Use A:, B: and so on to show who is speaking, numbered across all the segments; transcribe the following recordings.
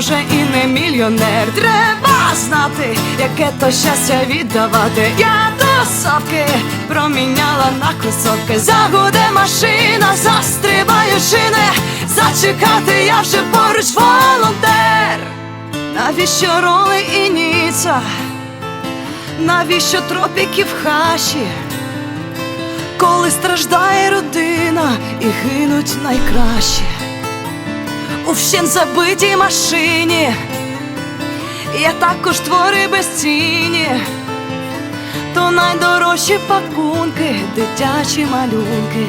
A: Може і не мільйонер. Треба знати, яке то щастя віддавати. Я до совки проміняла на кросовки. Загуде машина, застрибаю шини. Зачекати я вже поруч волонтер. Навіщо роли і ніца? Навіщо тропіки в хаші? Коли страждає родина і гинуть найкращі у вщен забитій машині, є також твори безцінні, то найдорожчі пакунки, дитячі малюнки.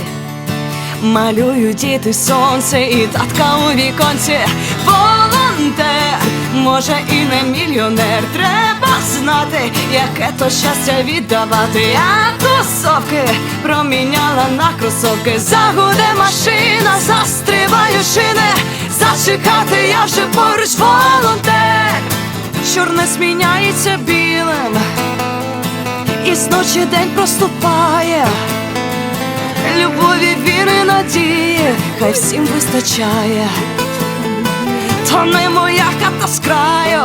A: Малюють діти сонце і татка у віконці. Волонтер, може і не мільйонер. Треба знати, яке то щастя віддавати. Я тусовки проміняла на кросовки. Загуде машина, застрибаю шини. Зачекати я вже поруч волонтер. Чорне зміняється білим, і зночі день проступає. Любові, віри, надії, хай всім вистачає, то не моя хата з краю,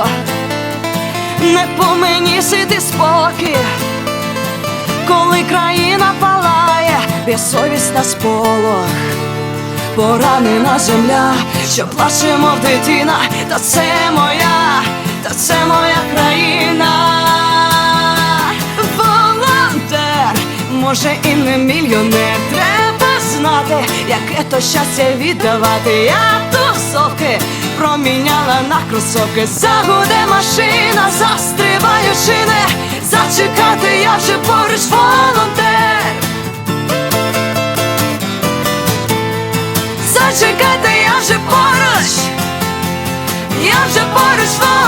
A: не по мені сиди спокій, коли країна палає, безсовісна сполох, поранена земля, що плаче, мов дитина, та це моя, та це моя країна. Волонтер, може і не мільйонер, треба знати, яке то щастя віддавати. Я тусовки проміняла на кросовки. Загуде машина, застрибаю шини. Зачекати Зачекати я вже поруч, я вже поруч.